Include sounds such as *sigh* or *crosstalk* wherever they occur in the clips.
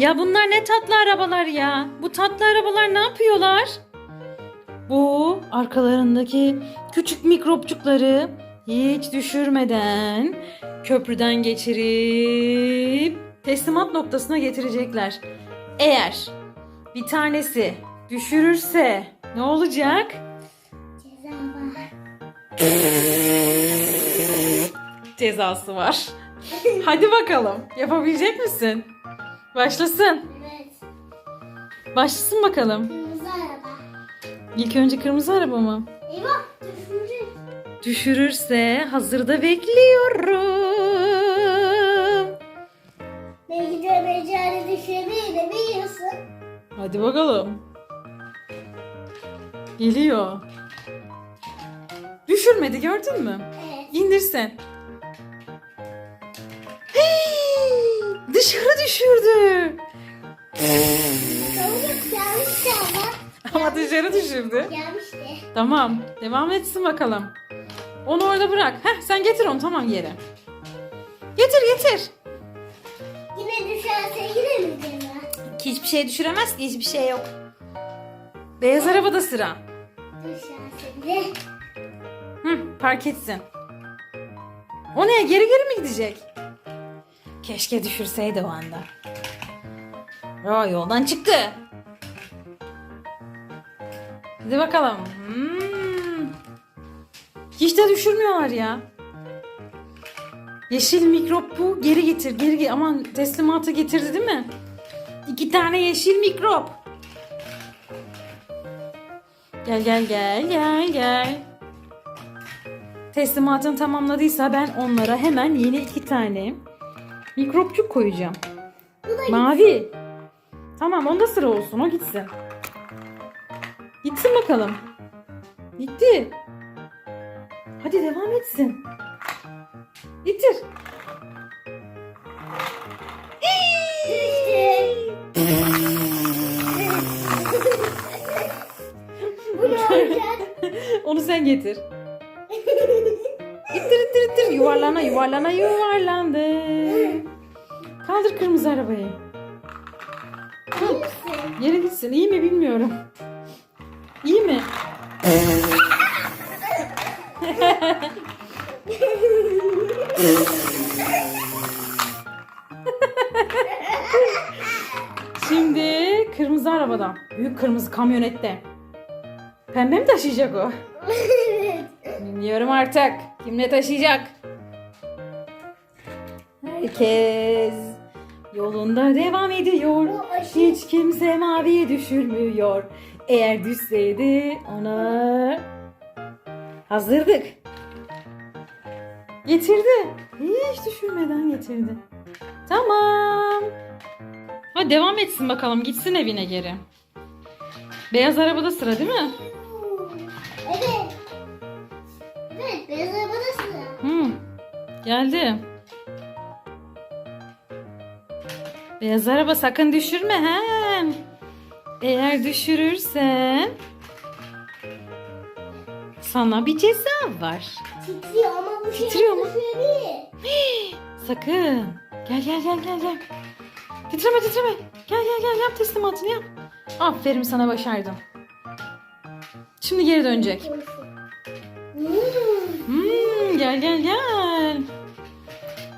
Ya bunlar ne tatlı arabalar ya. Bu tatlı arabalar ne yapıyorlar? Bu arkalarındaki küçük mikropçukları hiç düşürmeden köprüden geçirip teslimat noktasına getirecekler. Eğer bir tanesi düşürürse ne olacak? Ceza var. Cezası var. Hadi bakalım. Yapabilecek misin? Başlasın. Evet. Başlasın bakalım. Kırmızı araba. İlk önce kırmızı araba mı? Eyvah düşürecek. Düşürürse hazırda bekliyorum. Belki de beceri düşürebilir de biliyorsun. Hadi bakalım. Geliyor. Düşürmedi gördün mü? Evet. İndirsen. Dışarı düşürdü. Ama. Dışarı düşürdü. Tamam. Devam etsin bakalım. Onu orada bırak. Heh, sen getir onu tamam yere. Getir getir. Yine düşerse yine mi ceza? Hiçbir şey düşüremez ki hiçbir şey yok. Beyaz arabada sıra. Düşerse de. Hı, park etsin. O ne? Geri geri mi gidecek? Keşke düşürseydi o anda. Aa, yoldan çıktı. Hadi bakalım. Hmm. Hiç de düşürmüyorlar ya. Yeşil mikrop bu. Geri getir. Geri getir. Aman teslimatı getirdi değil mi? İki tane yeşil mikrop. Gel gel gel gel gel. Teslimatını tamamladıysa ben onlara hemen yeni iki tane mikropçuk koyacağım. Mavi. Tamam onda sıra olsun o gitsin. Gitsin bakalım. Gitti. Hadi devam etsin. Getir. *laughs* Onu sen getir. *laughs* İttir ittir ittir yuvarlana yuvarlana yuvarlandı. Kaldır kırmızı arabayı. Yere gitsin. İyi mi bilmiyorum. İyi mi? Şimdi kırmızı arabadan. Büyük kırmızı kamyonette. Pembe mi taşıyacak o? Bilmiyorum artık. Kim ne taşıyacak? Herkes yolunda devam ediyor. Hiç kimse maviye düşürmüyor. Eğer düşseydi ona hazırdık. Getirdi. Hiç düşürmeden getirdi. Tamam. Hadi devam etsin bakalım. Gitsin evine geri. Beyaz arabada sıra değil mi? Geldi. Beyaz araba sakın düşürme he. Eğer düşürürsen sana bir ceza var. Titriyor ama bu şey Titriyor mu? düşürebilir. *gasps* Sakın. Gel gel gel gel gel. Titreme titreme. Gel gel gel yap teslimatını yap. Aferin sana başardın. Şimdi geri dönecek. Hmm, gel gel gel.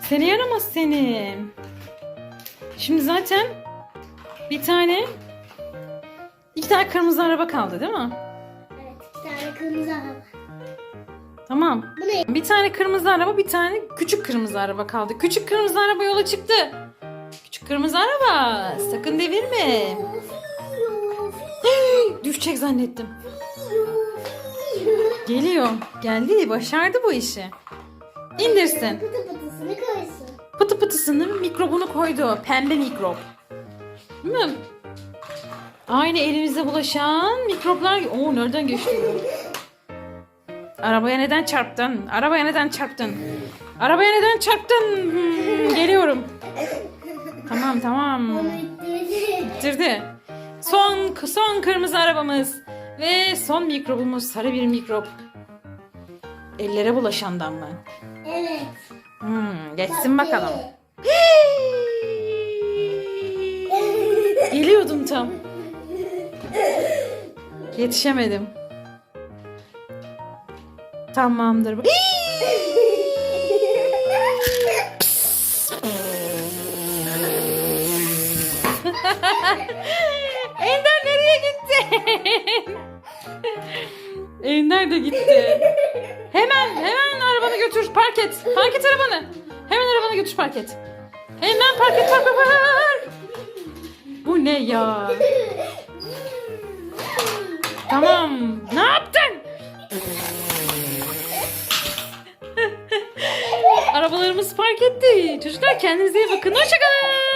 Seni yaramaz seni. Şimdi zaten bir tane iki tane kırmızı araba kaldı değil mi? Evet, iki tane kırmızı araba. Tamam. Bu ne? Bir tane kırmızı araba, bir tane küçük kırmızı araba kaldı. Küçük kırmızı araba yola çıktı. Küçük kırmızı araba, sakın devirme. Düşecek zannettim. Geliyor. Geldi, başardı bu işi. İndirsin. Pıtı pıtısını koysun. Pıtı pıtısını mikrobunu koydu. Pembe mikrop. Değil mi? Aynı elimize bulaşan mikroplar. Oo nereden geçti? Arabaya neden çarptın? Arabaya neden çarptın? Arabaya neden çarptın? Hmm, geliyorum. Tamam tamam. Onu ittirdi. Son son kırmızı arabamız ve son mikrobumuz sarı bir mikrop. Ellere bulaşandan mı? Evet. Hmm, geçsin bakalım. Bak, Geliyordum tam. Yetişemedim. Tamamdır. *laughs* Ender nereye gittin? *laughs* Ender de gitti. Hemen hemen arabanı götür park et. Park et arabanı. Hemen arabanı götür park et. Hemen park et park park. Bu ne ya? Tamam. Ne yaptın? *laughs* Arabalarımız park etti. Çocuklar kendinize iyi bakın. Hoşçakalın.